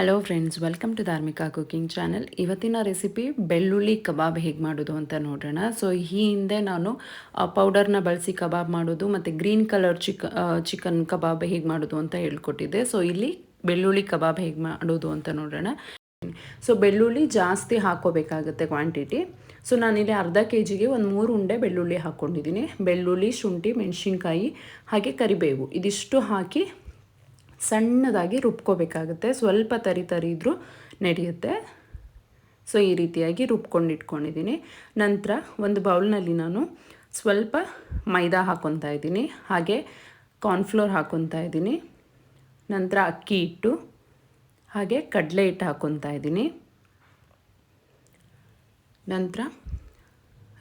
Hello friends welcome to Dharmika cooking channel ಇವತ್ತಿನ recipe ಬೆಳ್ಳುಳ್ಳಿ kebab ಹೇಗೆ ಮಾಡೋದು ಅಂತ ನೋಡೋಣ. ಸೊ ಈ ಹಿಂದೆ ನಾನು ಪೌಡರ್ನ ಬಳಸಿ ಕಬಾಬ್ ಮಾಡೋದು ಮತ್ತು ಗ್ರೀನ್ ಕಲರ್ ಚಿಕ ಚಿಕನ್ ಕಬಾಬ್ ಹೇಗೆ ಮಾಡೋದು ಅಂತ ಹೇಳ್ಕೊಟ್ಟಿದ್ದೆ. ಸೊ ಇಲ್ಲಿ ಬೆಳ್ಳುಳ್ಳಿ ಕಬಾಬ್ ಹೇಗೆ ಮಾಡೋದು ಅಂತ ನೋಡೋಣ. ಸೊ ಬೆಳ್ಳುಳ್ಳಿ ಜಾಸ್ತಿ ಹಾಕೋಬೇಕಾಗುತ್ತೆ ಕ್ವಾಂಟಿಟಿ ಸೊ ನಾನಿಲ್ಲಿ ಅರ್ಧ ಕೆ ಜಿಗೆ ಒಂದು ಮೂರು ಉಂಡೆ ಬೆಳ್ಳುಳ್ಳಿ ಹಾಕ್ಕೊಂಡಿದ್ದೀನಿ ಬೆಳ್ಳುಳ್ಳಿ, ಶುಂಠಿ, ಮೆಣಸಿನ್ಕಾಯಿ ಹಾಗೆ ಕರಿಬೇವು. ಇದಿಷ್ಟು ಹಾಕಿ ಸಣ್ಣದಾಗಿ ರುಬ್ಕೋಬೇಕಾಗುತ್ತೆ. ಸ್ವಲ್ಪ ತರಿ ತರಿ ಇದ್ದರೂ ನಡೆಯುತ್ತೆ. ಸೊ, ಈ ರೀತಿಯಾಗಿ ರುಬ್ಕೊಂಡು ಇಟ್ಕೊಂಡಿದ್ದೀನಿ. ನಂತರ ಒಂದು ಬೌಲ್ನಲ್ಲಿ ನಾನು ಸ್ವಲ್ಪ ಮೈದಾ ಹಾಕ್ಕೊತಾ ಇದ್ದೀನಿ. ಹಾಗೆ ಕಾರ್ನ್ಫ್ಲೋರ್ ಹಾಕ್ಕೊತಾ ಇದ್ದೀನಿ. ನಂತರ ಅಕ್ಕಿ ಹಿಟ್ಟು, ಹಾಗೆ ಕಡಲೆ ಹಿಟ್ಟು ಹಾಕ್ಕೊತಾ ಇದ್ದೀನಿ. ನಂತರ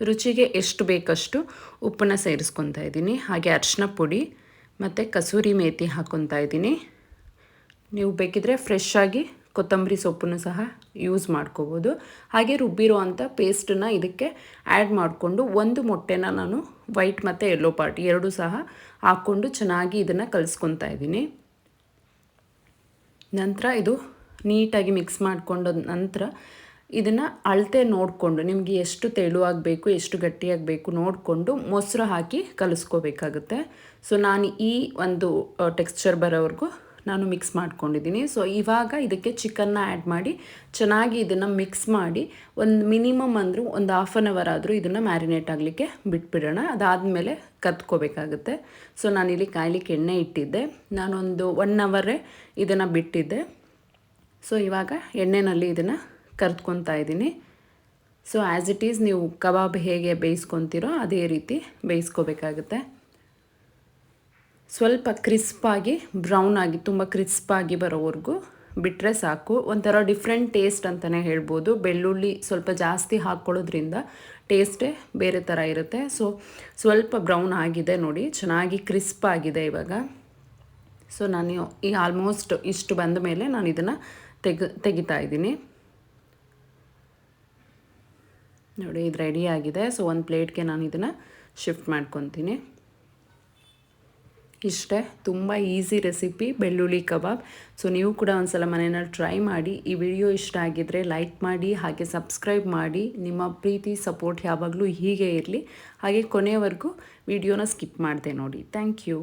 ರುಚಿಗೆ ಎಷ್ಟು ಬೇಕಷ್ಟು ಉಪ್ಪನ್ನ ಸೇರಿಸ್ಕೊತಾ ಇದ್ದೀನಿ. ಹಾಗೆ ಅರಿಶಿನ ಪುಡಿ ಮತ್ತು ಕಸೂರಿ ಮೇತಿ ಹಾಕ್ಕೊತಾ ಇದ್ದೀನಿ. ನೀವು ಬೇಕಿದ್ರೆ ಫ್ರೆಶ್ ಆಗಿ ಕೊತ್ತಂಬರಿ ಸೊಪ್ಪನ್ನು ಸಹ ಯೂಸ್ ಮಾಡ್ಕೋಬೋದು. ಹಾಗೆ ರುಬ್ಬಿರೋ ಅಂಥ ಪೇಸ್ಟನ್ನು ಇದಕ್ಕೆ ಆ್ಯಡ್ ಮಾಡಿಕೊಂಡು ಒಂದು ಮೊಟ್ಟೆನ ನಾನು ವೈಟ್ ಮತ್ತು ಯೆಲ್ಲೋ ಪಾರ್ಟ್ ಎರಡು ಸಹ ಹಾಕ್ಕೊಂಡು ಚೆನ್ನಾಗಿ ಇದನ್ನು ಕಲಿಸ್ಕೊತಾ ಇದ್ದೀನಿ. ನಂತರ ಇದು ನೀಟಾಗಿ ಮಿಕ್ಸ್ ಮಾಡಿಕೊಂಡ ನಂತರ ಇದನ್ನು ಅಳತೆ ನೋಡಿಕೊಂಡು ನಿಮಗೆ ಎಷ್ಟು ತೆಳುವಾಗಬೇಕು, ಎಷ್ಟು ಗಟ್ಟಿಯಾಗಬೇಕು ನೋಡಿಕೊಂಡು ಮೊಸರು ಹಾಕಿ ಕಲಿಸ್ಕೋಬೇಕಾಗುತ್ತೆ. ಸೊ ನಾನು ಈ ಒಂದು ಟೆಕ್ಸ್ಚರ್ ಬರೋವರೆಗೂ ನಾನು ಮಿಕ್ಸ್ ಮಾಡ್ಕೊಂಡಿದ್ದೀನಿ. ಸೊ ಇವಾಗ ಇದಕ್ಕೆ ಚಿಕನ್ನ ಆ್ಯಡ್ ಮಾಡಿ ಚೆನ್ನಾಗಿ ಇದನ್ನು ಮಿಕ್ಸ್ ಮಾಡಿ ಒಂದು ಮಿನಿಮಮ್ ಅಂದರೂ ಒಂದು ಹಾಫ್ ಆನ್ ಅವರ್ ಆದರೂ ಇದನ್ನು ಮ್ಯಾರಿನೇಟ್ ಆಗಲಿಕ್ಕೆ ಬಿಟ್ಬಿಡೋಣ. ಅದಾದಮೇಲೆ ಕತ್ಕೋಬೇಕಾಗುತ್ತೆ. ಸೊ ಇಲ್ಲಿ ಕಾಯ್ಲಿಕ್ಕೆ ಎಣ್ಣೆ ಇಟ್ಟಿದ್ದೆ. ನಾನೊಂದು ಒನ್ ಅವರೇ ಇದನ್ನು ಬಿಟ್ಟಿದ್ದೆ. ಸೊ ಇವಾಗ ಎಣ್ಣೆಯಲ್ಲಿ ಇದನ್ನು ಕರ್ದ್ಕೊತಾ ಇದ್ದೀನಿ. ಸೊ ಆ್ಯಸ್ ಇಟ್ ಈಸ್ ನೀವು ಕಬಾಬ್ ಹೇಗೆ ಬೇಯಿಸ್ಕೊತೀರೋ ಅದೇ ರೀತಿ ಬೇಯಿಸ್ಕೋಬೇಕಾಗುತ್ತೆ. ಸ್ವಲ್ಪ ಕ್ರಿಸ್ಪಾಗಿ, ಬ್ರೌನ್ ಆಗಿ, ತುಂಬ ಕ್ರಿಸ್ಪಾಗಿ ಬರೋವರೆಗೂ ಬಿಟ್ಟರೆ ಸಾಕು. ಒಂಥರ ಡಿಫ್ರೆಂಟ್ ಟೇಸ್ಟ್ ಅಂತಲೇ ಹೇಳ್ಬೋದು. ಬೆಳ್ಳುಳ್ಳಿ ಸ್ವಲ್ಪ ಜಾಸ್ತಿ ಹಾಕ್ಕೊಳ್ಳೋದ್ರಿಂದ ಟೇಸ್ಟೇ ಬೇರೆ ಥರ ಇರುತ್ತೆ. ಸೊ ಸ್ವಲ್ಪ ಬ್ರೌನ್ ಆಗಿದೆ ನೋಡಿ. ಚೆನ್ನಾಗಿ ಕ್ರಿಸ್ಪ್ ಆಗಿದೆ ಇವಾಗ. ಸೊ ನಾನು ಈ ಆಲ್ಮೋಸ್ಟ್ ಇಷ್ಟು ಬಂದ ಮೇಲೆ ನಾನು ಇದನ್ನು ತೆಗೆ, ತೆಗಿತಾ ಇದ್ದೀನಿ. ನೋಡಿ, ಇದು ರೆಡಿ ಆಗಿದೆ. ಸೊ ಒಂದು ಪ್ಲೇಟ್ಗೆ ನಾನು ಇದನ್ನು ಶಿಫ್ಟ್ ಮಾಡ್ಕೊತೀನಿ. ಇಷ್ಟೇ, ತುಂಬ ಈಸಿ ರೆಸಿಪಿ ಬೆಳ್ಳುಳ್ಳಿ ಕಬಾಬ್. ಸೊ ನೀವು ಕೂಡ ಒಂದು ಸಲ ಮನೆಯಲ್ಲಿ ಟ್ರೈ ಮಾಡಿ. ಈ ವಿಡಿಯೋ ಇಷ್ಟ ಆಗಿದ್ದರೆ ಲೈಕ್ ಮಾಡಿ, ಹಾಗೆ ಸಬ್ಸ್ಕ್ರೈಬ್ ಮಾಡಿ. ನಿಮ್ಮ ಪ್ರೀತಿ ಸಪೋರ್ಟ್ ಯಾವಾಗಲೂ ಹೀಗೆ ಇರಲಿ. ಹಾಗೆ ಕೊನೆಯವರೆಗೂ ವಿಡಿಯೋನ ಸ್ಕಿಪ್ ಮಾಡಿದೆ ನೋಡಿ. Thank you